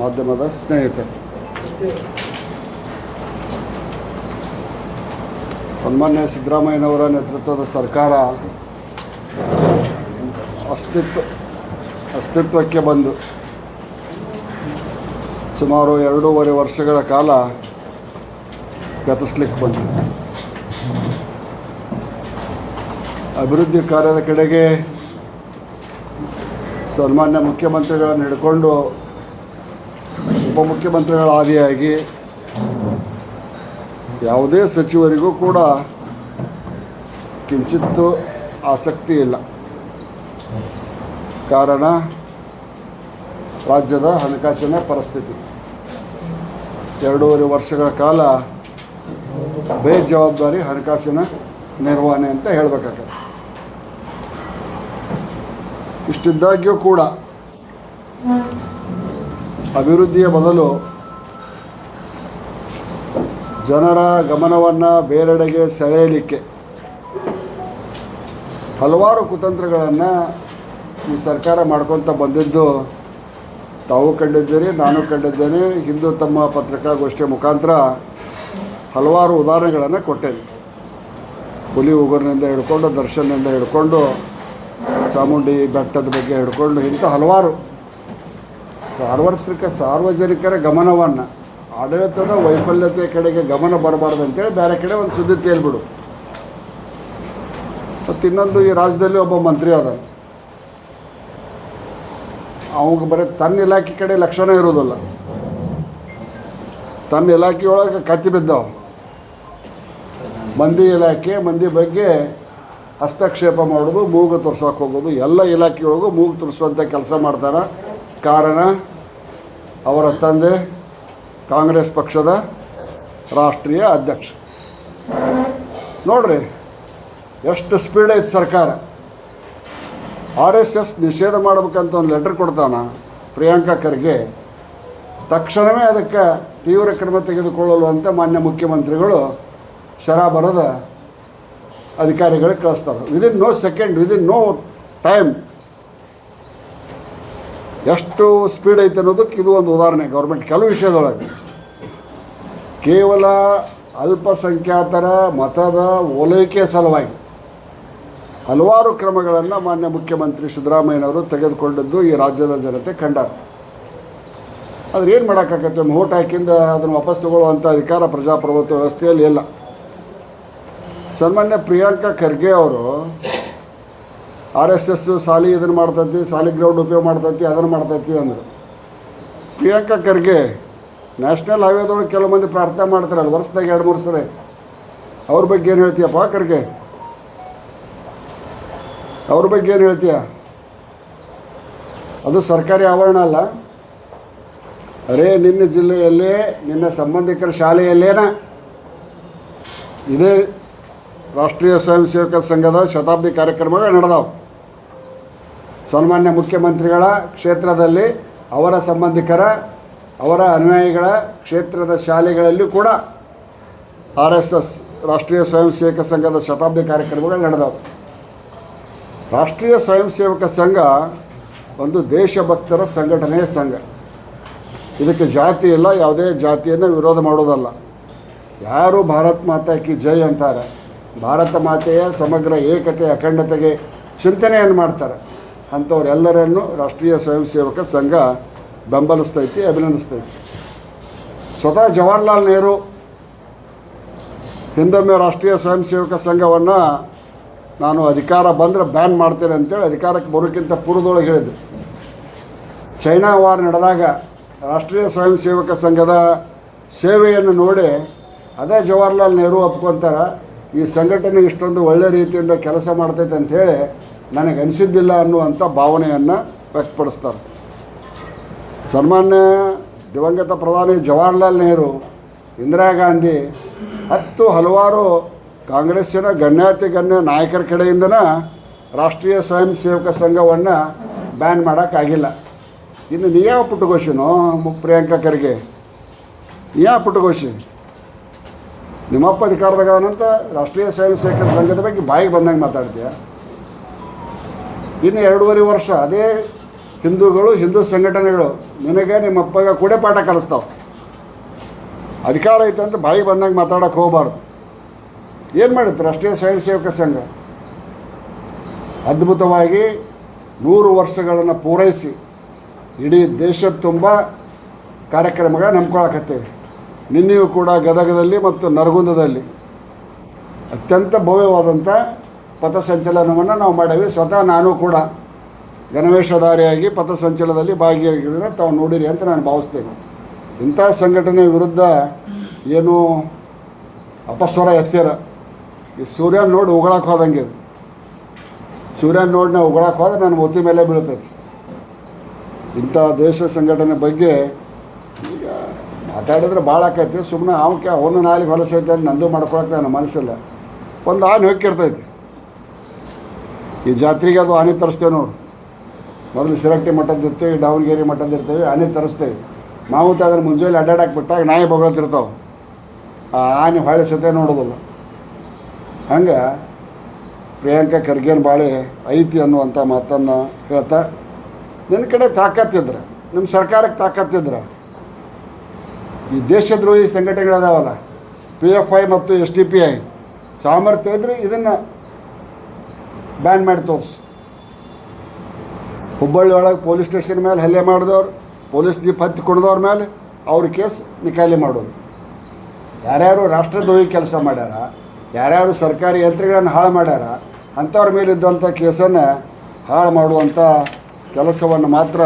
ಮಾಧ್ಯಮದ ಸ್ನೇಹಿತರು ಸನ್ಮಾನ್ಯ ಸಿದ್ದರಾಮಯ್ಯನವರ ನೇತೃತ್ವದ ಸರ್ಕಾರ ಅಸ್ತಿತ್ವ, ಅಸ್ತಿತ್ವಕ್ಕೆ ಬಂದು ಸುಮಾರು ಎರಡೂವರೆ ವರ್ಷಗಳ ಕಾಲ ಗತಿಸ್ಲಿಕ್ಕೆ ಬಂತು. ಅಭಿವೃದ್ಧಿ ಕಾರ್ಯದ ಕಡೆಗೆ ಸನ್ಮಾನ್ಯ ಮುಖ್ಯಮಂತ್ರಿಗಳನ್ನು ಹಿಡ್ಕೊಂಡು ಉಪಮುಖ್ಯಮಂತ್ರಿಗಳ ಆದಿಯಾಗಿ ಯಾವುದೇ ಸಚಿವರಿಗೂ ಕೂಡ ಕಿಂಚಿತ್ತು ಆಸಕ್ತಿ ಇಲ್ಲ. ಕಾರಣ ರಾಜ್ಯದ ಹಣಕಾಸಿನ ಪರಿಸ್ಥಿತಿ. ಎರಡೂವರೆ ವರ್ಷಗಳ ಕಾಲ ಬೇಜವಾಬ್ದಾರಿ ಹಣಕಾಸಿನ ನಿರ್ವಹಣೆ ಅಂತ ಹೇಳಬೇಕಾಗತ್ತೆ. ಇಷ್ಟಿದ್ದಾಗ್ಯೂ ಕೂಡ ಅಭಿವೃದ್ಧಿಯ ಬದಲು ಜನರ ಗಮನವನ್ನು ಬೇರೆಡೆಗೆ ಸೆಳೆಯಲಿಕ್ಕೆ ಹಲವಾರು ಕುತಂತ್ರಗಳನ್ನು ಈ ಸರ್ಕಾರ ಮಾಡ್ಕೊತ ಬಂದಿದ್ದು ತಾವು ಕಂಡಿದ್ದೀರಿ, ನಾನು ಕಂಡಿದ್ದೇನೆ ಹಿಂದೂ ತಮ್ಮ ಪತ್ರಿಕಾಗೋಷ್ಠಿಯ ಮುಖಾಂತರ ಹಲವಾರು ಉದಾಹರಣೆಗಳನ್ನು ಕೊಟ್ಟೇನೆ. ಹುಲಿ ಉಗುರಿನಿಂದ ಹಿಡ್ಕೊಂಡು, ದರ್ಶನದಿಂದ ಹಿಡ್ಕೊಂಡು, ಚಾಮುಂಡಿ ಬೆಟ್ಟದ ಬಗ್ಗೆ ಹಿಡ್ಕೊಂಡು, ಇಂಥ ಹಲವಾರು ಸಾರ್ವತ್ರಿಕ ಸಾರ್ವಜನಿಕರ ಗಮನವನ್ನು ಆಡಳಿತದ ವೈಫಲ್ಯತೆ ಕಡೆಗೆ ಗಮನ ಬರಬಾರ್ದು ಅಂತೇಳಿ ಬೇರೆ ಕಡೆ ಒಂದು ಸುದ್ದಿ ತೇಳ್ಬಿಡು ಮತ್ತು ಇನ್ನೊಂದು ಈ ರಾಜ್ಯದಲ್ಲಿ ಒಬ್ಬ ಮಂತ್ರಿ ಅದ ಅವಾಗ ಬರೀ ತನ್ನ ಇಲಾಖೆ ಕಡೆ ಲಕ್ಷಣ ಇರೋದಿಲ್ಲ ತನ್ನ ಇಲಾಖೆಯೊಳಗೆ ಕತ್ತಿ ಬಿದ್ದಾವ. ಮಂದಿ ಇಲಾಖೆ, ಮಂದಿ ಬಗ್ಗೆ ಹಸ್ತಕ್ಷೇಪ ಮಾಡೋದು, ಮೂಗು ತೋರ್ಸೋಕೆ ಹೋಗೋದು, ಎಲ್ಲ ಇಲಾಖೆಯೊಳಗೂ ಮೂಗು ತೋರಿಸುವಂಥ ಕೆಲಸ ಮಾಡ್ತಾರೆ ಕಾರಣ ಅವರ ತಂದೆ ಕಾಂಗ್ರೆಸ್ ಪಕ್ಷದ ರಾಷ್ಟ್ರೀಯ ಅಧ್ಯಕ್ಷ. ನೋಡ್ರಿ, ಎಷ್ಟು ಸ್ಪೀಡ್ ಐತೆ ಸರ್ಕಾರ. ಆರ್ ಎಸ್ ಎಸ್ ನಿಷೇಧ ಮಾಡ್ಬೇಕಂತ ಒಂದು ಲೆಟ್ರ್ ಕೊಡ್ತಾನ ಪ್ರಿಯಾಂಕಾ ಖರ್ಗೆ. ತಕ್ಷಣವೇ ಅದಕ್ಕೆ ತೀವ್ರ ಕ್ರಮ ತೆಗೆದುಕೊಳ್ಳಲು ಅಂತ ಮಾನ್ಯ ಮುಖ್ಯಮಂತ್ರಿಗಳು ಶರ ಬರದ ಅಧಿಕಾರಿಗಳಿಗೆ ಕಳಿಸ್ತಾರೆ. Within no second within no time ಎಷ್ಟು ಸ್ಪೀಡ್ ಐತೆ ಅನ್ನೋದಕ್ಕೆ ಇದು ಒಂದು ಉದಾಹರಣೆ ಗೌರ್ಮೆಂಟ್ ಕೆಲವು ವಿಷಯದೊಳಗೆ. ಕೇವಲ ಅಲ್ಪಸಂಖ್ಯಾತರ ಮತದ ಓಲೈಕೆ ಸಲುವಾಗಿ ಹಲವಾರು ಕ್ರಮಗಳನ್ನು ಮಾನ್ಯ ಮುಖ್ಯಮಂತ್ರಿ ಸಿದ್ದರಾಮಯ್ಯನವರು ತೆಗೆದುಕೊಂಡಿದ್ದು ಈ ರಾಜ್ಯದ ಜನತೆ ಕಂಡ ಆದ್ರೆ ಏನು ಮಾಡೋಕ್ಕಾಗತ್ತೆ? ಓಟ್ ಹಾಕಿಂದ ಅದನ್ನು ವಾಪಸ್ ತಗೊಳ್ಳುವಂಥ ಅಧಿಕಾರ ಪ್ರಜಾಪ್ರಭುತ್ವ ವ್ಯವಸ್ಥೆಯಲ್ಲಿ ಇಲ್ಲ. ಸನ್ಮಾನ್ಯ ಪ್ರಿಯಾಂಕಾ ಖರ್ಗೆ ಅವರು ಆರ್ ಎಸ್ ಎಸ್ ಸಾಲಿ ಇದನ್ನು ಮಾಡ್ತೈತಿ, ಸಾಲಿ ಗ್ರೌಂಡ್ ಉಪಯೋಗ ಮಾಡ್ತೈತಿ, ಅದನ್ನು ಮಾಡ್ತೈತಿ ಅಂದರು. ಪ್ರಿಯಾಂಕಾ ಖರ್ಗೆ ನ್ಯಾಷನಲ್ ಹೈವೇದೊಳಗೆ ಕೆಲವು ಮಂದಿ ಪ್ರಾರ್ಥನೆ ಮಾಡ್ತಾರಲ್ಲ ವರ್ಷದಾಗ ಎರಡು, ಮೂರು ಸರಿ. ಅವ್ರ ಬಗ್ಗೆ ಏನು ಹೇಳ್ತೀಯಪ್ಪ ಖರ್ಗೆ? ಅವ್ರ ಬಗ್ಗೆ ಏನು ಹೇಳ್ತೀಯ? ಅದು ಸರ್ಕಾರಿ ಆವರಣ ಅಲ್ಲ. ಅರೇ, ನಿನ್ನ ಜಿಲ್ಲೆಯಲ್ಲೇ, ನಿನ್ನ ಸಂಬಂಧಿಕರ ಶಾಲೆಯಲ್ಲೇನ ಇದೇ ರಾಷ್ಟ್ರೀಯ ಸ್ವಯಂ ಸೇವಕ ಸಂಘದ ಶತಾಬ್ದಿ ಕಾರ್ಯಕ್ರಮಗಳು ನಡೆದವು. ಸನ್ಮಾನ್ಯ ಮುಖ್ಯಮಂತ್ರಿಗಳ ಕ್ಷೇತ್ರದಲ್ಲಿ ಅವರ ಸಂಬಂಧಿಕರ, ಅವರ ಅನುಯಾಯಿಗಳ ಕ್ಷೇತ್ರದ ಶಾಲೆಗಳಲ್ಲಿ ಕೂಡ ಆರ್ ಎಸ್ ಎಸ್ ರಾಷ್ಟ್ರೀಯ ಸ್ವಯಂ ಸೇವಕ ಸಂಘದ ಶತಾಬ್ದಿ ಕಾರ್ಯಕ್ರಮಗಳು ನಡೆದವು. ರಾಷ್ಟ್ರೀಯ ಸ್ವಯಂ ಸೇವಕ ಸಂಘ ಒಂದು ದೇಶಭಕ್ತರ ಸಂಘಟನೆಯ ಸಂಘ. ಇದಕ್ಕೆ ಜಾತಿ ಇಲ್ಲ, ಯಾವುದೇ ಜಾತಿಯನ್ನು ವಿರೋಧ ಮಾಡೋದಲ್ಲ. ಯಾರು ಭಾರತ್ ಮಾತಾ ಕಿ ಜೈ ಅಂತಾರೆ, ಭಾರತ ಮಾತೆಯ ಸಮಗ್ರ ಏಕತೆ ಅಖಂಡತೆಗೆ ಚಿಂತನೆಯನ್ನು ಮಾಡ್ತಾರೆ. ಅಂಥವ್ರೆಲ್ಲರನ್ನು ರಾಷ್ಟ್ರೀಯ ಸ್ವಯಂ ಸೇವಕ ಸಂಘ ಬೆಂಬಲಿಸ್ತೈತಿ, ಅಭಿನಂದಿಸ್ತೈತಿ. ಸ್ವತಃ ಜವಾಹರ್ಲಾಲ್ ನೆಹರು ಹಿಂದೊಮ್ಮೆ ರಾಷ್ಟ್ರೀಯ ಸ್ವಯಂ ಸೇವಕ ಸಂಘವನ್ನು ನಾನು ಅಧಿಕಾರ ಬಂದರೆ ಬ್ಯಾನ್ ಮಾಡ್ತೇನೆ ಅಂತೇಳಿ ಅಧಿಕಾರಕ್ಕೆ ಬರೋಕ್ಕಿಂತ ಪೂರ್ವದೊಳಗೆ ಹೇಳಿದ್ರು. ಚೈನಾ ವಾರ್ ನಡೆದಾಗ ರಾಷ್ಟ್ರೀಯ ಸ್ವಯಂ ಸೇವಕ ಸಂಘದ ಸೇವೆಯನ್ನು ನೋಡಿ ಅದೇ ಜವಾಹರ್ಲಾಲ್ ನೆಹರು ಒಪ್ಕೊತಾರೆ, ಈ ಸಂಘಟನೆ ಇಷ್ಟೊಂದು ಒಳ್ಳೆ ರೀತಿಯಿಂದ ಕೆಲಸ ಮಾಡ್ತೈತೆ ಅಂಥೇಳಿ ನನಗೆ ಅನಿಸಿದ್ದಿಲ್ಲ ಅನ್ನುವಂಥ ಭಾವನೆಯನ್ನು ವ್ಯಕ್ತಪಡಿಸ್ತಾರೆ. ಸನ್ಮಾನ್ಯ ದಿವಂಗತ ಪ್ರಧಾನಿ ಜವಾಹರ್ಲಾಲ್ ನೆಹರು, ಇಂದಿರಾ ಗಾಂಧಿ, ಹತ್ತು ಹಲವಾರು ಕಾಂಗ್ರೆಸ್ಸಿನ ಗಣ್ಯಾತಿ ಗಣ್ಯ ನಾಯಕರ ಕಡೆಯಿಂದನ ರಾಷ್ಟ್ರೀಯ ಸ್ವಯಂ ಸೇವಕ ಸಂಘವನ್ನು ಬ್ಯಾನ್ ಮಾಡೋಕ್ಕಾಗಿಲ್ಲ. ಇನ್ನು ನೀ ಯಾವ ಪುಟ್ಟಗೋಶಿನೋ ಪ್ರಿಯಾಂಕಾ ಖರ್ಗೆ? ಯಾವ ಪುಟ್ಟಗೋಶಿ, ನಿಮ್ಮಪ್ಪ ಅಧಿಕಾರದಾಗ ಅನಂತ ರಾಷ್ಟ್ರೀಯ ಸ್ವಯಂ ಸೇವಕ ಸಂಘದ ಬಗ್ಗೆ ಬಾಯಿಗೆ ಬಂದಂಗೆ ಮಾತಾಡ್ತೀಯ? ಇನ್ನು ಎರಡೂವರೆ ವರ್ಷ ಅದೇ ಹಿಂದೂಗಳು, ಹಿಂದೂ ಸಂಘಟನೆಗಳು, ನಿನಗೆ ನಿಮ್ಮ ಅಪ್ಪಗೆ ಕೂಡ ಪಾಠ ಕಲಿಸ್ತಾವೆ. ಅಧಿಕಾರ ಐತೆ ಅಂತ ಬಾಯಿ ಬಂದಂಗೆ ಮಾತಾಡೋಕೆ ಹೋಗಬಾರ್ದು. ಏನು ಮಾಡಿತ್ತು ರಾಷ್ಟ್ರೀಯ ಸ್ವಯಂ ಸೇವಕ ಸಂಘ. ಅದ್ಭುತವಾಗಿ ನೂರು ವರ್ಷಗಳನ್ನು ಪೂರೈಸಿ ಇಡೀ ದೇಶದ ತುಂಬ ಕಾರ್ಯಕ್ರಮಗಳ ನಂಬ್ಕೊಳಕತ್ತೇವೆ. ನಿನ್ನೆಯೂ ಕೂಡ ಗದಗದಲ್ಲಿ ಮತ್ತು ನರಗುಂದದಲ್ಲಿ ಅತ್ಯಂತ ಭವ್ಯವಾದಂಥ ಪಥಸಂಚಲನವನ್ನು ನಾವು ಮಾಡೇವಿ. ಸ್ವತಃ ನಾನು ಕೂಡ ಗಣವೇಶಧಾರಿಯಾಗಿ ಪಥಸಂಚಲನದಲ್ಲಿ ಭಾಗಿಯಾಗಿದ್ದನ್ನು ತಾವು ನೋಡಿರಿ ಅಂತ ನಾನು ಭಾವಿಸ್ತೇನೆ. ಇಂಥ ಸಂಘಟನೆ ವಿರುದ್ಧ ಏನು ಅಪಸ್ವರ ಎತ್ತಿರ. ಈ ಸೂರ್ಯ ನೋಡಿ ಉಗಳಕ್ಕೆ ಹೋದಂಗೆ ಸೂರ್ಯ ನೋಡಿ ನಾವು ಉಗಳಕ್ಕೆ ಹೋದ್ರೆ ನನ್ನ ಒತ್ತಿ ಮೇಲೆ ಬೀಳ್ತೈತಿ ಇಂಥ ದೇಶ ಸಂಘಟನೆ ಬಗ್ಗೆ ಈಗ ಮಾತಾಡಿದ್ರೆ ಭಾಳ ಆಕೈತಿ. ಸುಮ್ಮನೆ ಅವಕ್ಕೆ ಅವನು ನಾಲಿಗೆ ಹೊಲಸೈತೆ ಅಂತ ನಂದು ಮಾಡ್ಕೊಳಕ್ಕೆ ನನ್ನ ಮನಸ್ಸಿಲ್ಲ. ಒಂದು ಆನೆ ಹೊಕ್ಕಿರ್ತೈತಿ ಈ ಜಾತ್ರೆಗೆ ಅದು ಆನೆ ತರಿಸ್ತೇವೆ ನೋಡು. ಮೊದಲು ಸಿರಟ್ಟಿ ಮಠದ ಇರ್ತೇವೆ, ದಾವಣಗೆರೆ ಮಠದ ಇರ್ತೇವೆ, ಆನೆ ತರಿಸ್ತೇವೆ. ನಾವು ಅದನ್ನು ಮುಂಜಾನೆ ಅಡ್ಡಾಡಕ್ಕೆ ಬಿಟ್ಟಾಗ ನಾಯಿ ಬೊಗಳ್ತಿರ್ತಾವೆ ಆ ಆನೆ ಹೊಳೆ ನೋಡೋದಿಲ್ಲ. ಹಂಗೆ ಪ್ರಿಯಾಂಕಾ ಖರ್ಗೆನ ಬಾಳೆ ಐತಿ ಅನ್ನುವಂಥ ಮಾತನ್ನು ಹೇಳ್ತಾ ನಿನ್ನ ಕಡೆ ತಾಕತ್ತಿದ್ರೆ ನಮ್ಮ ಸರ್ಕಾರಕ್ಕೆ ತಾಕತ್ತಿದ್ರೆ ಈ ದೇಶದ್ರೋಹಿ ಸಂಘಟನೆಗಳಿದಾವಲ್ಲ ಪಿ ಎಫ್ ಐ ಮತ್ತು ಎಸ್ ಡಿ ಪಿ ಐ ಸಾಮರ್ಥ್ಯ ಇದ್ರೆ ಇದನ್ನು ಬ್ಯಾನ್ ಮಾಡಿ ತೋರ್ಸು. ಹುಬ್ಬಳ್ಳಿ ಒಳಗೆ ಪೊಲೀಸ್ ಸ್ಟೇಷನ್ ಮೇಲೆ ಹಲ್ಲೆ ಮಾಡಿದವ್ರು, ಪೊಲೀಸ್ ಜೀಪ್ ಹತ್ತಿ ಕುಡ್ದವ್ರ ಮೇಲೆ ಅವ್ರ ಕೇಸ್ ನಿಖಾಲಿ ಮಾಡೋದು. ಯಾರ್ಯಾರು ರಾಷ್ಟ್ರದ್ರೋಹಿ ಕೆಲಸ ಮಾಡ್ಯಾರ, ಯಾರ್ಯಾರು ಸರ್ಕಾರಿ ಯಂತ್ರಗಳನ್ನು ಹಾಳು ಮಾಡ್ಯಾರ, ಅಂಥವ್ರ ಮೇಲಿದ್ದಂಥ ಕೇಸನ್ನು ಹಾಳು ಮಾಡುವಂಥ ಕೆಲಸವನ್ನು ಮಾತ್ರ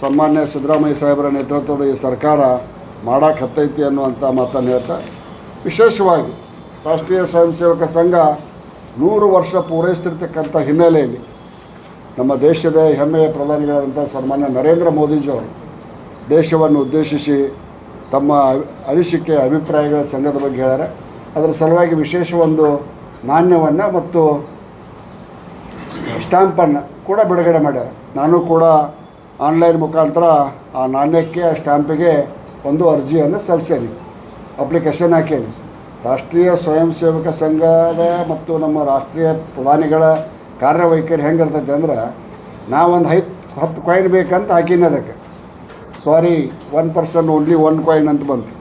ಸನ್ಮಾನ್ಯ ಸಿದ್ದರಾಮಯ್ಯ ಸಾಹೇಬರ ನೇತೃತ್ವದ ಈ ಸರ್ಕಾರ ಮಾಡಕ್ಕೆ ಹತ್ತೈತಿ ಅನ್ನುವಂಥ ಮಾತನ್ನು ಹೇಳ್ತಾ, ವಿಶೇಷವಾಗಿ ರಾಷ್ಟ್ರೀಯ ಸ್ವಯಂ ಸೇವಕ ಸಂಘ ನೂರು ವರ್ಷ ಪೂರೈಸ್ತಿರ್ತಕ್ಕಂಥ ಹಿನ್ನೆಲೆಯಲ್ಲಿ ನಮ್ಮ ದೇಶದ ಹೆಮ್ಮೆಯ ಪ್ರಧಾನಿಗಳಾದಂಥ ಸನ್ಮಾನ್ಯ ನರೇಂದ್ರ ಮೋದಿಜಿಯವರು ದೇಶವನ್ನು ಉದ್ದೇಶಿಸಿ ತಮ್ಮ ಅನಿಸಿಕೆ, ಅಭಿಪ್ರಾಯಗಳ ಸಂಘದ ಬಗ್ಗೆ ಹೇಳ್ಯಾರ. ಅದರ ಸಲುವಾಗಿ ವಿಶೇಷ ಒಂದು ನಾಣ್ಯವನ್ನು ಮತ್ತು ಸ್ಟ್ಯಾಂಪನ್ನು ಕೂಡ ಬಿಡುಗಡೆ ಮಾಡ್ಯಾರ. ನಾನು ಕೂಡ ಆನ್ಲೈನ್ ಮುಖಾಂತರ ಆ ನಾಣ್ಯಕ್ಕೆ, ಆ ಸ್ಟ್ಯಾಂಪಿಗೆ ಒಂದು ಅರ್ಜಿಯನ್ನು ಸಲ್ಲಿಸೇನಿ. ಅಪ್ಲಿಕೇಶನ್ ಹಾಕೇನಿ. ರಾಷ್ಟ್ರೀಯ ಸ್ವಯಂ ಸೇವಕ ಸಂಘದ ಮತ್ತು ನಮ್ಮ ರಾಷ್ಟ್ರೀಯ ಪ್ರಧಾನಿಗಳ ಕಾರ್ಯವೈಖರಿ ಹೆಂಗಿರ್ತೈತೆ ಅಂದ್ರೆ ನಾವೊಂದು ಐದು ಹತ್ತು ಕಾಯಿನ್ ಬೇಕಂತ ಹಾಕಿನಿ ಅದಕ್ಕೆ. Sorry one person only one coin ಅಂತ ಬಂತು.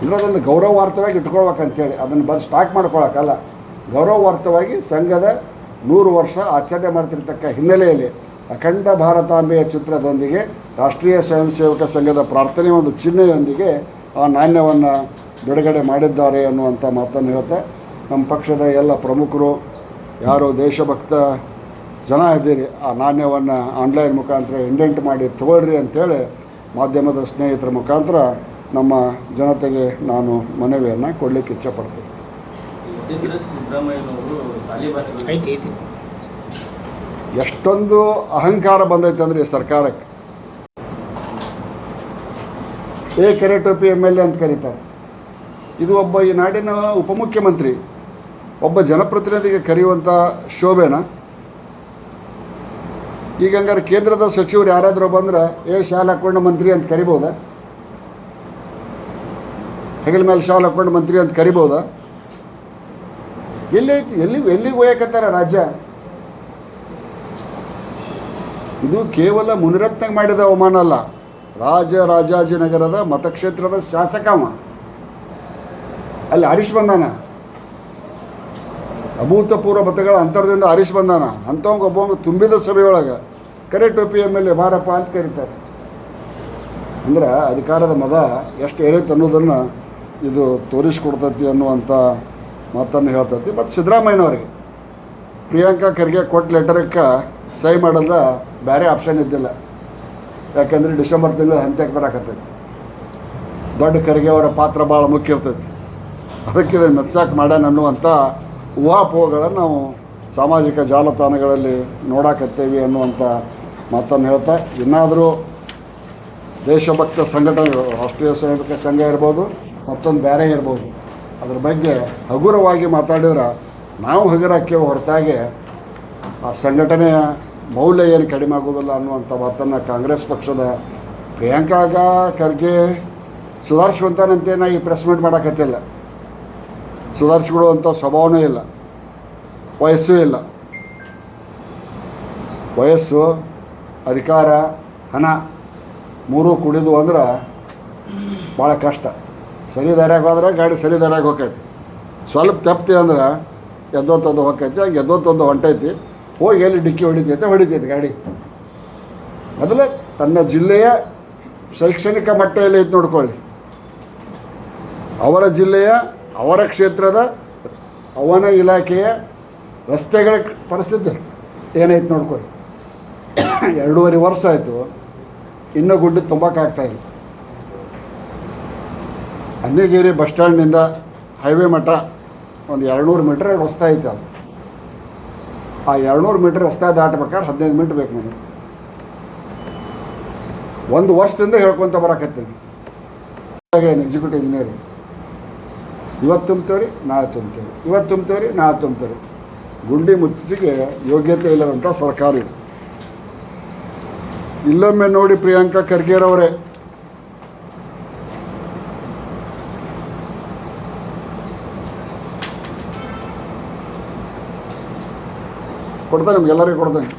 ಅಂದರೆ ಅದೊಂದು ಗೌರವಾರ್ಥವಾಗಿ ಇಟ್ಕೊಳ್ಬೇಕಂತೇಳಿ. ಅದನ್ನು ಬಂದು ಸ್ಟಾಕ್ ಮಾಡ್ಕೊಳಕ್ಕಲ್ಲ. ಗೌರವಾರ್ಥವಾಗಿ ಸಂಘದ ನೂರು ವರ್ಷ ಆಚರಣೆ ಮಾಡ್ತಿರ್ತಕ್ಕ ಹಿನ್ನೆಲೆಯಲ್ಲಿ ಅಖಂಡ ಭಾರತಾಂಬೆಯ ಚಿತ್ರದೊಂದಿಗೆ ರಾಷ್ಟ್ರೀಯ ಸ್ವಯಂ ಸೇವಕ ಸಂಘದ ಪ್ರಾರ್ಥನೆ ಒಂದು ಚಿಹ್ನೆಯೊಂದಿಗೆ ಆ ನಾಣ್ಯವನ್ನು ಬಿಡುಗಡೆ ಮಾಡಿದ್ದಾರೆ ಅನ್ನುವಂಥ ಮಾತನ್ನು ಹೇಳ್ತಾ ನಮ್ಮ ಪಕ್ಷದ ಎಲ್ಲ ಪ್ರಮುಖರು ಯಾರು ದೇಶಭಕ್ತ ಜನ ಇದ್ದೀರಿ ಆ ನಾಣ್ಯವನ್ನು ಆನ್ಲೈನ್ ಮುಖಾಂತರ ಇಂಡೆಂಟ್ ಮಾಡಿ ತಗೊಳ್ರಿ ಅಂಥೇಳಿ ಮಾಧ್ಯಮದ ಸ್ನೇಹಿತರ ಮುಖಾಂತರ ನಮ್ಮ ಜನತೆಗೆ ನಾನು ಮನವಿಯನ್ನು ಕೊಡಲಿಕ್ಕೆ ಇಚ್ಛೆಪಡ್ತೀನಿ. ಎಷ್ಟೊಂದು ಅಹಂಕಾರ ಬಂದೈತೆ ಅಂದರೆ ಈ ಸರ್ಕಾರಕ್ಕೆ. ಏ ಕೆರೆಟೋಪಿ ಎಂ ಎಲ್ ಎ ಅಂತ ಕರೀತಾರೆ. ಇದು ಒಬ್ಬ ಈ ನಾಡಿನ ಉಪಮುಖ್ಯಮಂತ್ರಿ. ಒಬ್ಬ ಜನಪ್ರತಿನಿಧಿಗೆ ಕರೆಯುವಂಥ ಶೋಭೆನ. ಈಗ ಹಂಗಾರೆ ಕೇಂದ್ರದ ಸಚಿವರು ಯಾರಾದರೂ ಬಂದ್ರೆ, ಏ, ಶಾಲೆ ಹಾಕ್ಕೊಂಡು ಮಂತ್ರಿ ಅಂತ ಕರಿಬೋದಾ? ಹೆಗಲ ಮೇಲೆ ಶಾಲೆ ಹಾಕ್ಕೊಂಡು ಮಂತ್ರಿ ಅಂತ ಕರಿಬೋದಾ? ಎಲ್ಲಿ ಐತಿ? ಎಲ್ಲಿ ಎಲ್ಲಿಗೆ ಹೋಯಕತ್ತಾರ ರಾಜ್ಯ? ಇದು ಕೇವಲ ಮುನಿರತ್ನಗೆ ಮಾಡಿದ ಅವಮಾನ ಅಲ್ಲ. ರಾಜ ರಾಜಾಜಿನಗರದ ಮತಕ್ಷೇತ್ರದ ಶಾಸಕ ಅಲ್ಲಿ ಹರೀಶ್ ಬಂದಾನ. ಅಭೂತಪೂರ್ವ ಮತಗಳ ಅಂತರದಿಂದ ಹರೀಶ್ ಬಂದಾನ. ಅಂಥವಂಗೆ ಒಬ್ಬವಂಗೆ ತುಂಬಿದ ಸಭೆಯೊಳಗೆ ಕರೆ ಟೋಪಿ ಎಂ ಎಲ್ ಎ ಬಾರಪ್ಪ ಅಂತ ಕರೀತಾರೆ. ಅಂದ್ರೆ ಅಧಿಕಾರದ ಮದ ಎಷ್ಟು ಏರೈತೆ ಅನ್ನೋದನ್ನು ಇದು ತೋರಿಸ್ಕೊಡ್ತೈತಿ ಅನ್ನುವಂಥ ಮಾತನ್ನು ಹೇಳ್ತೈತಿ. ಮತ್ತು ಸಿದ್ದರಾಮಯ್ಯನವ್ರಿಗೆ ಪ್ರಿಯಾಂಕಾ ಖರ್ಗೆ ಕೊಟ್ಟ ಲೆಟರಕ್ಕೆ ಸಹಿ ಮಾಡಲ್ಲ ಬೇರೆ ಆಪ್ಷನ್ ಇದ್ದಿಲ್ಲ. ಯಾಕಂದರೆ ಡಿಸೆಂಬರ್ ತಿಂಗಳು ಹಂತಕ್ಕೆ ಬರಕತ್ತೈತಿ. ದೊಡ್ಡ ಖರ್ಗೆ ಅವರ ಪಾತ್ರ ಭಾಳ ಮುಖ್ಯ ಇರ್ತೈತಿ. ಅದಕ್ಕೆ ಮಾಡ್ಯಾನನ್ನುವಂಥ ಮಾಡ್ಯಾನ ಅನ್ನುವಂಥ ಊಹಾಪೋಹಗಳನ್ನು ನಾವು ಸಾಮಾಜಿಕ ಜಾಲತಾಣಗಳಲ್ಲಿ ನೋಡಾಕತ್ತೇವೆ ಅನ್ನುವಂಥ ಮಾತನ್ನು ಹೇಳ್ತಾ, ಇನ್ನಾದರೂ ದೇಶಭಕ್ತ ಸಂಘಟನೆಗಳು, ರಾಷ್ಟ್ರೀಯ ಸ್ವಯಂಸೇವಕ ಸಂಘ ಇರ್ಬೋದು, ಮತ್ತೊಂದು ಬೇರೆ ಇರ್ಬೋದು, ಅದ್ರ ಬಗ್ಗೆ ಹಗುರವಾಗಿ ಮಾತಾಡಿದ್ರೆ ನಾವು ಹಗುರಕ್ಕೆ ಹೊರತಾಗಿ ಆ ಸಂಘಟನೆಯ ಮೌಲ್ಯ ಏನು ಕಡಿಮೆ ಆಗೋದಿಲ್ಲ ಅನ್ನುವಂಥ ಮಾತನ್ನು ಕಾಂಗ್ರೆಸ್ ಪಕ್ಷದ ಪ್ರಿಯಾಂಕಾಗ ಖರ್ಗೆ ಸುಧಾರಿಸ್ಕೊಂತಾನಂತೇನ ಈ ಪ್ರೆಸ್ ಮೀಟ್ ಮಾಡೋಕತ್ತಿಲ್ಲ. ಸುಧಾರಿಸ್ಕೊಳ್ಳುವಂಥ ಸ್ವಭಾವನೇ ಇಲ್ಲ. ವಯಸ್ಸು ಇಲ್ಲ. ವಯಸ್ಸು, ಅಧಿಕಾರ, ಹಣ ಮೂರೂ ಕುಡಿದು ಅಂದ್ರೆ ಭಾಳ ಕಷ್ಟ. ಸರಿ ದಾರ್ಯಾಗ ಹೋದ್ರೆ ಗಾಡಿ ಸರಿ ದಾರ್ಯಾಗ ಹೋಗ್ತೈತಿ ಸ್ವಲ್ಪ ತಪ್ಪತಿ ಅಂದ್ರೆ ಎದ್ದೊತ್ತೊಂದು ಹೋಗ್ತೈತಿ ಹಂಗೆ ಎದ್ದೊತ್ತೊಂದು ಹೊಂಟೈತಿ. ಹೋಗಿ ಎಲ್ಲಿ ಡಿಕ್ಕಿ ಹೊಡಿತೈತೆ, ಹೊಡಿತೈತಿ ಗಾಡಿ. ಮೊದಲೇ ತನ್ನ ಜಿಲ್ಲೆಯ ಶೈಕ್ಷಣಿಕ ಮಟ್ಟ ಎಲ್ಲ ಐತೆ ನೋಡ್ಕೊಳ್ಳಿ. ಅವರ ಜಿಲ್ಲೆಯ ಅವರ ಕ್ಷೇತ್ರದ ಅವನ ಇಲಾಖೆಯ ರಸ್ತೆಗಳ ಪರಿಸ್ಥಿತಿ ಏನೈತೆ ನೋಡ್ಕೊಳ್ಳಿ ಎರಡೂವರೆ ವರ್ಷ ಆಯಿತು. ಇನ್ನೂ ಗುಡ್ಡು ತುಂಬಕ್ಕಾಗ್ತಾಯಿಲ್ಲ ಅನ್ನಗಿರಿ ಬಸ್ ಸ್ಟ್ಯಾಂಡಿಂದ ಹೈವೇ ಮಟ್ಟ ಒಂದು ಎರಡುನೂರು ಮೀಟ್ರ್ ರಸ್ತೆ ಐತೆ ಅದು. ಆ ಎರಡುನೂರು ಮೀಟ್ರ್ ರಸ್ತೆ ದಾಟಬೇಕಾದ್ರೆ ಹದಿನೈದು ಮೀಟ್ರ್ ಬೇಕು ನನಗೆ. ಒಂದು ವರ್ಷದಿಂದ ಹೇಳ್ಕೊತ ಬರಕತ್ತೀನಿ. ಎಕ್ಸಿಕ್ಯೂಟಿವ್ ಇಂಜಿನಿಯರ್ ಇವತ್ತು ತುಂಬ್ತೇವ್ರಿ, ನಾಳೆ ತುಂಬ್ತೇವೆ ಇವತ್ತು ತುಂಬ್ತೇವ್ರಿ, ನಾಳೆ ತುಂಬ್ತೇವೆ ಗುಂಡಿ ಮುಚ್ಚಿಗೆ ಯೋಗ್ಯತೆ ಇಲ್ಲದಂಥ ಸರ್ಕಾರ ಇದು. ಇಲ್ಲೊಮ್ಮೆ ನೋಡಿ ಪ್ರಿಯಾಂಕಾ ಖರ್ಗೆರವರೇ. ಕೊಡ್ತೇನೆ ನಿಮ್ಗೆಲ್ಲರಿಗೂ ಕೊಡ್ತೇನೆ.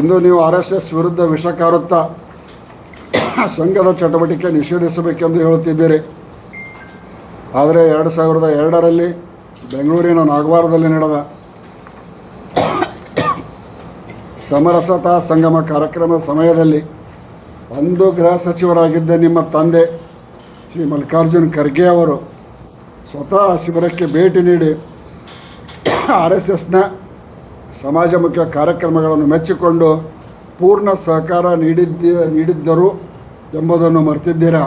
ಇಂದು ನೀವು ಆರ್ ಎಸ್ ಎಸ್ ವಿರುದ್ಧ ವಿಷ ಕಾರುತ್ತಾ, ಸಂಘದ ಚಟುವಟಿಕೆ ನಿಷೇಧಿಸಬೇಕೆಂದು ಹೇಳುತ್ತಿದ್ದೀರಿ. ಆದರೆ ಎರಡು ಸಾವಿರದ ಎರಡರಲ್ಲಿ ಬೆಂಗಳೂರಿನ ನಾಗವಾರದಲ್ಲಿ ನಡೆದ ಸಮರಸತಾ ಸಂಗಮ ಕಾರ್ಯಕ್ರಮ ಸಮಯದಲ್ಲಿ ಒಂದು ಗೃಹ ಸಚಿವರಾಗಿದ್ದ ನಿಮ್ಮ ತಂದೆ ಶ್ರೀ ಮಲ್ಲಿಕಾರ್ಜುನ್ ಖರ್ಗೆ ಅವರು ಸ್ವತಃ ಶಿಬಿರಕ್ಕೆ ಭೇಟಿ ನೀಡಿ ಆರ್ ಎಸ್ ಎಸ್ನ ಸಮಾಜಮುಖಿ ಕಾರ್ಯಕ್ರಮಗಳನ್ನು ಮೆಚ್ಚಿಕೊಂಡು ಪೂರ್ಣ ಸಹಕಾರ ನೀಡಿದ್ದ ನೀಡಿದ್ದರು ಎಂಬುದನ್ನು ಮರೆತಿದ್ದೀರಾ?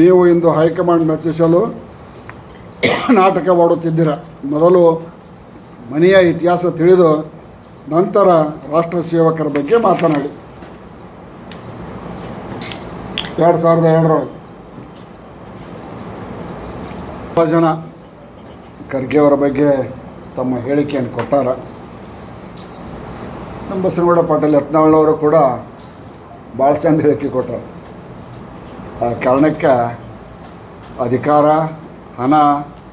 ನೀವು ಇಂದು ಹೈಕಮಾಂಡ್ ಮೆಚ್ಚಿಸಲು ನಾಟಕವಾಡುತ್ತಿದ್ದೀರ. ಮೊದಲು ಮನೆಯ ಇತಿಹಾಸ ತಿಳಿದು ನಂತರ ರಾಷ್ಟ್ರ ಸೇವಕರ ಬಗ್ಗೆ ಮಾತನಾಡಿ. ಎರಡು ಸಾವಿರದ ಎರಡರೊಳಗೆ. ತುಂಬ ಜನ ಖರ್ಗೆಯವರ ಬಗ್ಗೆ ತಮ್ಮ ಹೇಳಿಕೆಯನ್ನು ಕೊಟ್ಟಾರ. ನಮ್ಮ ಬಸನಗೌಡ ಪಾಟೀಲ್ ಯತ್ನಾಳ್ನವರು ಕೂಡ ಭಾಳ ಚಂದ ಹೇಳಿಕೆ ಕೊಟ್ಟಾರ ಕಾರಣಕ್ಕೆ ಅಧಿಕಾರ ಹಣ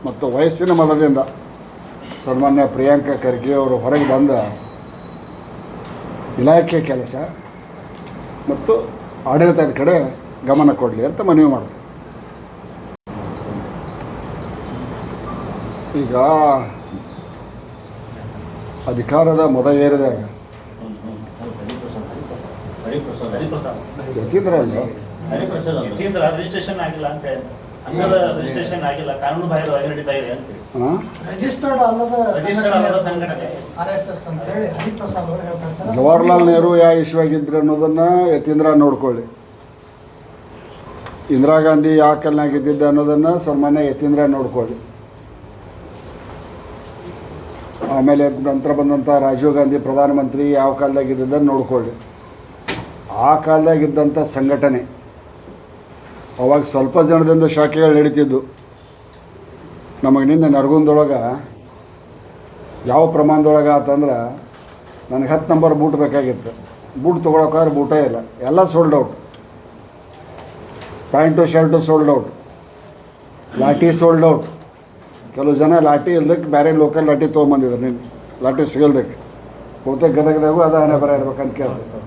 ಮತ್ತು ವಯಸ್ಸಿನ ಮತದಿಂದ ಸನ್ಮಾನ್ಯ ಪ್ರಿಯಾಂಕಾ ಖರ್ಗೆ ಅವರು ಹೊರಗೆ ಬಂದ ಇಲಾಖೆ ಕೆಲಸ ಮತ್ತು ಆಡಳಿತದ ಕಡೆ ಗಮನ ಕೊಡಲಿ ಅಂತ ಮನವಿ ಮಾಡಿದೆ ಈಗ ಅಧಿಕಾರದ ಮೊದ ಏರಿದಾಗ ಯತೀಂದ್ರ ರಿಜಿಸ್ಟ್ರೇಷನ್ ಆಗಿಲ್ಲ ಅಂತ ಹೇಳಿ ಸಂಘದ ರಿಜಿಸ್ಟ್ರೇಷನ್ ಆಗಿಲ್ಲ. ಕಾನೂನು ಬಾಹಿರವಾಗಿ ನಡೀತಾ ಇದೆ ಅಂತ ಹೇಳಿ. ರಿಜಿಸ್ಟರ್ಡ್ ಅಲ್ಲದ ರಿಜಿಸ್ಟರ್ ಅಲ್ಲದ ಸಂಘಟನೆ. ಆರ್ ಎಸ್ ಎಸ್ ಅಂತ ಹೇಳಿ ಹರಿಪ್ರಸಾದ್ ಅವರು ಹೇಳ್ತಾರೆ ಸರ್. ಜವಾಹರ್ಲಾಲ್ ನೆಹರು ಯಾವ ವಿಶ್ವ ಆಗಿದ್ರಿ ಅನ್ನೋದನ್ನ ಯತೀಂದ್ರ ನೋಡ್ಕೊಳ್ಳಿ. ಇಂದಿರಾ ಗಾಂಧಿ ಯಾವ ಕಲ್ನಾಗಿದ್ದಿದ್ದೆ ಅನ್ನೋದನ್ನು ಸನ್ಮಾನ್ಯ ಯತೀಂದ್ರ ನೋಡ್ಕೊಳ್ಳಿ. ಆಮೇಲೆ ನಂತರ ಬಂದಂಥ ರಾಜೀವ್ ಗಾಂಧಿ ಪ್ರಧಾನಮಂತ್ರಿ ಯಾವ ಕಾಲದಾಗಿದ್ದ ನೋಡ್ಕೊಳ್ಳಿ. ಆ ಕಾಲದಾಗಿದ್ದಂಥ ಸಂಘಟನೆ. ಅವಾಗ ಸ್ವಲ್ಪ ಜನದಿಂದ ಶಾಖೆಗಳು ನಡೀತಿದ್ದು. ನಮಗೆ ನಿನ್ನೆ ನರಗುಂದೊಳಗೆ ಯಾವ ಪ್ರಮಾಣದೊಳಗೆ ಆತಂದ್ರೆ ನನಗೆ ಹತ್ತು ನಂಬರ್ ಬೂಟ್ ಬೇಕಾಗಿತ್ತು. ಬೂಟ್ ತೊಗೊಳಕ್ಕಾದ್ರೆ ಬೂಟೇ ಇಲ್ಲ. ಎಲ್ಲ sold out pant, shirt sold out ಲಾಠಿ ಸೋಲ್ಡ್ ಔಟ್ ಕೆಲವು ಜನ ಲಾಠಿ ಇಲ್ದಕ್ಕೆ ಬೇರೆ ಲೋಕಲ್ ಲಾಠಿ ತೊಗೊಂಬಂದಿದ್ರು ನೀನು ಲಾಠಿ ಸಿಗಲ್ದಕ್ಕೆ ಬಹುತೇಕ ಗದಗದಾಗೂ ಅದ ಹಣೆ ಬರ ಇರ್ಬೇಕಂತ ಕೇಳ್ತಾರೆ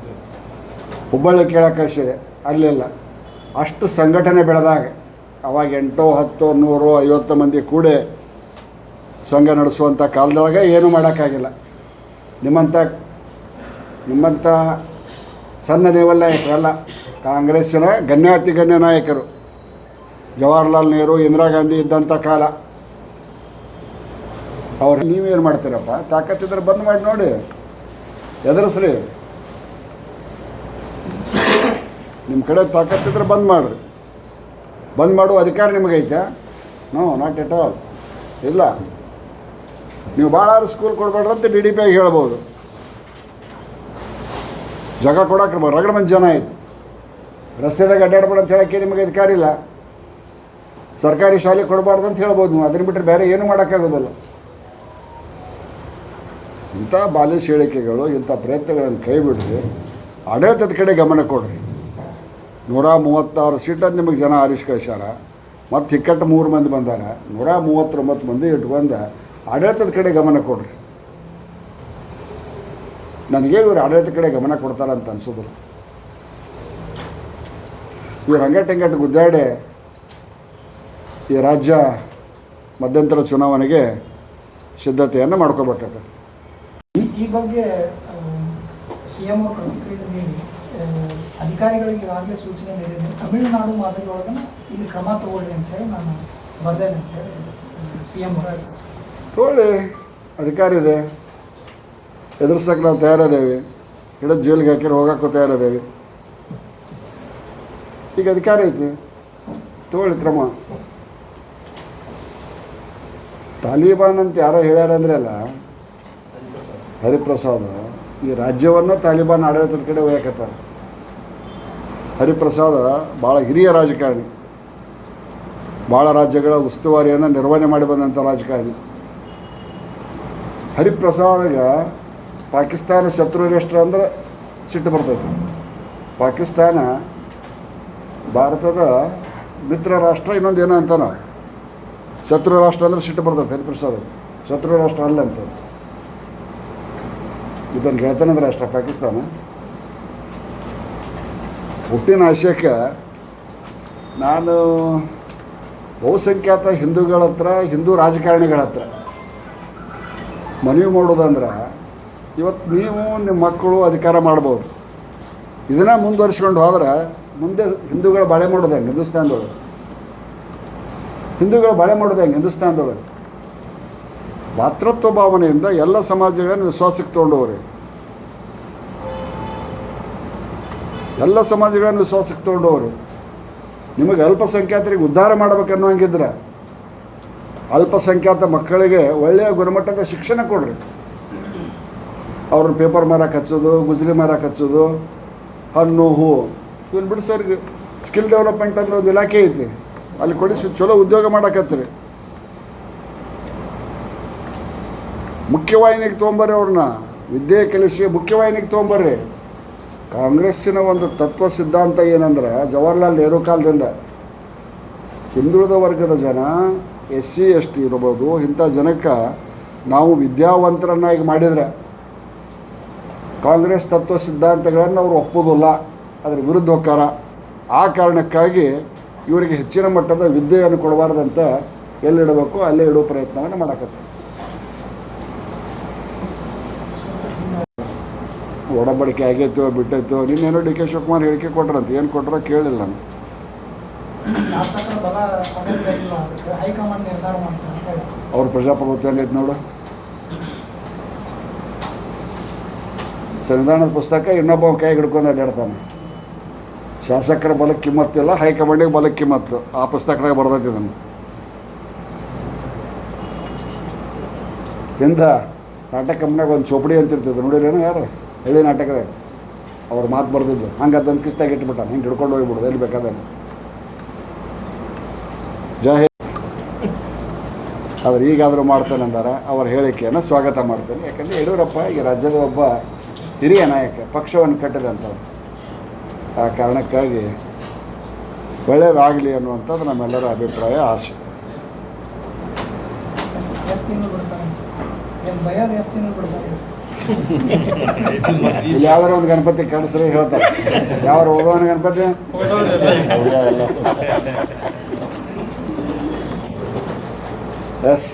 ಹುಬ್ಬಳ್ಳಿ ಕೇಳಕ್ಕೆ ಕಳಿಸಿದೆ ಅಲ್ಲಿಲ್ಲ ಅಷ್ಟು ಸಂಘಟನೆ ಬೆಳೆದಾಗ, ಅವಾಗ ಎಂಟೋ, ಹತ್ತು, ನೂರು, ಐವತ್ತು ಮಂದಿ ಕೂಡಿ ಸಂಘ ನಡೆಸುವಂಥ ಕಾಲದೊಳಗೆ ಏನೂ ಮಾಡೋಕ್ಕಾಗಿಲ್ಲ. ನಿಮ್ಮಂಥ ನಿಮ್ಮಂಥ ಸಣ್ಣ ಲೆವೆಲ್ ನಾಯಕರಲ್ಲ, ಕಾಂಗ್ರೆಸ್ಸಿನ ಗಣ್ಯಾತಿ ಗಣ್ಯ ನಾಯಕರು. ಜವಾಹರ್ಲಾಲ್ ನೆಹರು, ಇಂದಿರಾ ಗಾಂಧಿ ಇದ್ದಂಥ ಕಾಲ. ಅವ್ರು ನೀವೇನು ಮಾಡ್ತೀರಪ್ಪ? ತಾಕತ್ತಿದ್ರೆ ಬಂದ್ ಮಾಡಿ ನೋಡಿ. ಎದುರಿಸ್ರಿ. ನಿಮ್ಮ ಕಡೆ ತಾಕತ್ತಿದ್ರೆ ಬಂದ್ ಮಾಡಿರಿ. ಬಂದ್ ಮಾಡುವ ಅಧಿಕಾರ ನಿಮಗೈತೆ ನೋ ನಾಟ್ ಎಟ್ ಆಲ್ ಇಲ್ಲ. ನೀವು ಭಾಳ ಸ್ಕೂಲ್ ಕೊಡ್ಬೇಡ್ರಿ ಅಂತ ಡಿ ಡಿ ಪಿ ಆಗಿ ಹೇಳ್ಬೋದು. ಜಾಗ ಕೊಡಕ್ಕೆ ರಗಡ ಮಂದಿ ಜನ ಐತಿ. ರಸ್ತೆದಾಗ ಅಡ್ಡಾಡ್ಬೇಡ ಅಂತ ಹೇಳೋಕ್ಕೆ ನಿಮಗೆ ಅಧಿಕಾರ ಇಲ್ಲ. ಸರ್ಕಾರಿ ಶಾಲೆ ಕೊಡಬಾರ್ದು ಅಂತ ಹೇಳ್ಬೋದು ನೀವು. ಅದನ್ನ ಬಿಟ್ಟರೆ ಬೇರೆ ಏನು ಮಾಡೋಕ್ಕಾಗೋದಿಲ್ಲ. ಇಂಥ ಬಾಲಿಶ್ ಹೇಳಿಕೆಗಳು, ಇಂಥ ಪ್ರಯತ್ನಗಳನ್ನು ಕೈ ಬಿಡ್ರಿ ಆಡಳಿತದ ಕಡೆ ಗಮನ ಕೊಡ್ರಿ. ನೂರ ಮೂವತ್ತಾರು ಸೀಟನ್ನು ನಿಮಗೆ ಜನ ಆರಿಸಿ ಕಳ್ಸ್ಯಾರ. ಮತ್ತು ಇಕ್ಕಟ್ಟು ಮೂರು ಮಂದಿ ಬಂದಾರ. ನೂರ ಮೂವತ್ತೊಂಬತ್ತು ಮಂದಿ ಇಟ್ಕೊಂಡು ಆಡಳಿತದ ಕಡೆ ಗಮನ ಕೊಡ್ರಿ. ನನಗೆ ಇವರು ಆಡಳಿತ ಕಡೆ ಗಮನ ಕೊಡ್ತಾರೆ ಅಂತ ಅನ್ಸೋದು ಇವ್ರು ಹಂಗಟ್ಟಂಗಟ್ಟು ಗುದ್ದಾಡೆ ಈ ರಾಜ್ಯ ಮಧ್ಯಂತರ ಚುನಾವಣೆಗೆ ಸಿದ್ಧತೆಯನ್ನು ಮಾಡ್ಕೋಬೇಕಾಗತ್ತೆ. ಈ- ಬಗ್ಗೆ ಸಿ ಎಂ ಅವರು ಪ್ರತಿಕ್ರಿಯೆ ಅಧಿಕಾರಿಗಳಿಗೆ ಈಗಾಗಲೇ ಸೂಚನೆ ನೀಡಿದ್ದೀನಿ. ತಮಿಳುನಾಡು ಮಾದರಿ ಒಳಗನ ಇಲ್ಲಿ ಕ್ರಮ ತಗೊಳ್ಳಿ ಅಂತ ಹೇಳಿ ನಾನು ಬರ್ದೇನೆ ಅಂತ ಹೇಳಿ ಸಿ ಎಂ ಅವರು ತಗೊಳ್ಳಿ. ಅಧಿಕಾರ ಇದೆ. ಎದುರ್ಸಕ್ಕೆ ನಾವು ತಯಾರಿದ್ದೇವೆ. ಹಿಡಿದು ಜೈಲಿಗೆ ಹಾಕಿರೋ ಹೋಗೋಕ್ಕೂ ತಯಾರಿದ್ದೇವೆ. ಈಗ ಅಧಿಕಾರಿ ಐತಿ. ತಗೊಳ್ಳಿ ಕ್ರಮ. ತಾಲಿಬಾನ್ ಅಂತ ಯಾರೋ ಹೇಳ್ಯಾರ ಅಂದ್ರೆ ಅಲ್ಲ, ಹರಿಪ್ರಸಾದ್. ಈ ರಾಜ್ಯವನ್ನು ತಾಲಿಬಾನ್ ಆಡಳಿತದ ಕಡೆ ಒಯ್ಯಕತ್ತಾರ. ಹರಿಪ್ರಸಾದ್ ಭಾಳ ಹಿರಿಯ ರಾಜಕಾರಣಿ. ಭಾಳ ರಾಜ್ಯಗಳ ಉಸ್ತುವಾರಿಯನ್ನು ನಿರ್ವಹಣೆ ಮಾಡಿ ಬಂದಂಥ ರಾಜಕಾರಣಿ. ಹರಿಪ್ರಸಾದ್ಗೆ ಪಾಕಿಸ್ತಾನ ಶತ್ರು ರಾಷ್ಟ್ರ ಅಂದ್ರೆ ಸಿಟ್ಟು ಬರ್ತೈತಿ. ಪಾಕಿಸ್ತಾನ ಭಾರತದ ಮಿತ್ರ ರಾಷ್ಟ್ರ ಇನ್ನೊಂದು ಏನೋ ಅಂತಾನ? ಶತ್ರು ರಾಷ್ಟ್ರ ಅಂದ್ರೆ ಸಿಟ್ಟು ಬರ್ತೈತೆ ಹರಿಪ್ರಸಾದ್. ಶತ್ರು ರಾಷ್ಟ್ರ ಅಲ್ಲ ಅಂತ. ಇದನ್ನು ಹೇಳ್ತಾನಂದ್ರೆ ರಾಷ್ಟ್ರ ಪಾಕಿಸ್ತಾನ. ಹುಟ್ಟಿನ ಆಶಯಕ್ಕೆ ನಾನು ಬಹುಸಂಖ್ಯಾತ ಹಿಂದೂಗಳ ಹತ್ರ, ಹಿಂದೂ ರಾಜಕಾರಣಿಗಳ ಹತ್ರ ಮನವಿ ಮಾಡೋದಂದ್ರೆ ಇವತ್ತು ನೀವು ನಿಮ್ಮ ಮಕ್ಕಳು ಅಧಿಕಾರ ಮಾಡ್ಬೋದು. ಇದನ್ನು ಮುಂದುವರಿಸ್ಕೊಂಡು ಹೋದ್ರೆ ಮುಂದೆ ಹಿಂದೂಗಳು ಬಾಳೆ ಮಾಡೋದು ಹೆಂಗೆ? ಹಿಂದೂಸ್ತಾನದೊಳಗೆ. ಹಿಂದೂಗಳು ಬಾಳೆ ಮಾಡೋದು ಹೆಂಗೆ? ಹಿಂದೂಸ್ತಾನದೊಳಗೆ. ಭಾತೃತ್ವ ಭಾವನೆಯಿಂದ ಎಲ್ಲ ಸಮಾಜಗಳನ್ನು ವಿಶ್ವಾಸಕ್ಕೆ ತೊಗೊಂಡವ್ರಿ. ಎಲ್ಲ ಸಮಾಜಗಳನ್ನು ವಿಶ್ವಾಸಕ್ಕೆ ತೊಗೊಂಡವರು ನಿಮಗೆ ಅಲ್ಪಸಂಖ್ಯಾತರಿಗೆ ಉದ್ಧಾರ ಮಾಡಬೇಕನ್ನೋ ಹಂಗಿದ್ರೆ ಅಲ್ಪಸಂಖ್ಯಾತ ಮಕ್ಕಳಿಗೆ ಒಳ್ಳೆಯ ಗುಣಮಟ್ಟದ ಶಿಕ್ಷಣ ಕೊಡ್ರಿ. ಅವ್ರನ್ನ ಪೇಪರ್ ಮಾರಕ್ಕೆ ಹಚ್ಚೋದು, ಗುಜರಿ ಮಾರಕ್ಕೆ ಹಚ್ಚೋದು, ಹಣ್ಣು ಹೂವು ಇವನ್ ಬಿಡು ಸರ್, ಸ್ಕಿಲ್ ಡೆವಲಪ್ಮೆಂಟ್ ಅನ್ನೋ ಒಂದು ಇಲಾಖೆ ಐತಿ. ಅಲ್ಲಿ ಕೊಡಿಸಿ ಚಲೋ ಉದ್ಯೋಗ ಮಾಡಕ್ಕೆ ಹಚ್ಚ್ರಿ. ಮುಖ್ಯವಾಹಿನಿಗೆ ತೊಗೊಂಬರ್ರಿ ಅವ್ರನ್ನ. ವಿದ್ಯೆ, ಕಲಿಸಿ, ಮುಖ್ಯವಾಹಿನಿಗೆ ತೊಗೊಂಬರ್ರಿ. ಕಾಂಗ್ರೆಸ್ಸಿನ ಒಂದು ತತ್ವ ಸಿದ್ಧಾಂತ ಏನಂದ್ರೆ, ಜವಾಹರ್ಲಾಲ್ ನೆಹರು ಕಾಲದಿಂದ ಹಿಂದುಳಿದ ವರ್ಗದ ಜನ ಎಸ್ ಸಿ ಎಸ್ ಟಿ ಇರ್ಬೋದು, ಇಂಥ ಜನಕ್ಕೆ ನಾವು ವಿದ್ಯಾವಂತರನ್ನಾಗಿ ಮಾಡಿದರೆ ಕಾಂಗ್ರೆಸ್ ತತ್ವ ಸಿದ್ಧಾಂತಗಳನ್ನು ಅವರು ಒಪ್ಪೋದಿಲ್ಲ, ಅದರ ವಿರುದ್ಧ ಹೋಗ್ತಾರ ಆ ಕಾರಣಕ್ಕಾಗಿ ಇವರಿಗೆ ಹೆಚ್ಚಿನ ಮಟ್ಟದ ವಿದ್ಯೆಯನ್ನು ಕೊಡಬಾರ್ದಂತ ಎಲ್ಲಿಡಬೇಕು, ಅಲ್ಲೇ ಇಡೋ ಪ್ರಯತ್ನವನ್ನು ಮಾಡಕತ್ತೆ ಒಡಂಬಡಿಕೆ ಆಗೈತೋ ಬಿಟ್ಟೈತೋ ನಿನ್ನೇನೋ ಡಿ ಕೆ ಶಿವಕುಮಾರ್ ಹೇಳಿಕೆ ಕೊಟ್ರಂತ. ಏನು ಕೊಟ್ಟರೋ ಕೇಳಿಲ್ಲ ನಾನು. ಬಲ. ಅವ್ರ ಪ್ರಜಾಪ್ರಭುತ್ವ ಏನೈತೆ ನೋಡು. ಸಂವಿಧಾನದ ಪುಸ್ತಕ ಇನ್ನೊಬ್ಬ ಕೈ ಹಿಡ್ಕೊಂಡು ಅಡ್ಡಾಡ್ತಾನೆ. ಶಾಸಕರ ಬಲಕ್ಕೆ ಕಿಮ್ಮತ್ತಿಲ್ಲ ಹೈಕಮಾಂಡಿಗೆ ಬಲಕ್ಕೆ ಕಿಮ್ಮತ್ತು. ಆ ಪುಸ್ತಕದಾಗ ಬರ್ದೈತಿ ಇದನ್ನು. ಹಿಂದ ನಾಟಕ ಕಂಪ್ನಾಗ ಒಂದು ಚೋಪಡಿ ಅಂತ ಇರ್ತಿದ್ರು ನೋಡಿರೇನು ಯಾರು? ಹಳ್ಳಿ ನಾಟಕದಾಗ ಅವ್ರ ಮಾತು ಬರ್ದಿದ್ದು. ಹಂಗೆ ಅದನ್ನು ಕಿಸ್ತಾಗಿ ಇಟ್ಬಿಟ್ಟಾನೆ. ಹಿಂಗೆ ಹಿಡ್ಕೊಂಡು ಹೋಗ್ಬಿಡೋದು. ಎಲ್ಲಿ ಬೇಕಾದ್ರೆ ಹಿಂದ್. ಈಗಾದರೂ ಮಾಡ್ತೇನೆ ಅಂದಾರೆ ಅವರ ಹೇಳಿಕೆಯನ್ನು ಸ್ವಾಗತ ಮಾಡ್ತೇನೆ. ಯಾಕಂದರೆ ಯಡಿಯೂರಪ್ಪ ಈ ರಾಜ್ಯದ ಒಬ್ಬ ಹಿರಿಯ ನಾಯಕ, ಪಕ್ಷವನ್ನು ಕಟ್ಟಿದಂಥವ್ರು ಆ ಕಾರಣಕ್ಕಾಗಿ ಒಳ್ಳೆಯದಾಗಲಿ ಅನ್ನುವಂಥದ್ದು ನಮ್ಮೆಲ್ಲರ ಅಭಿಪ್ರಾಯ, ಆಸೆ. ಎಷ್ಟು ಯಾವ್ದಾರ ಒಂದು ಗಣಪತಿ ಕಾಣಿಸ್ರಿ ಹೇಳ್ತಾರೆ. ಯಾವ ಓದೋನ ಗಣಪತಿ? ಎಸ್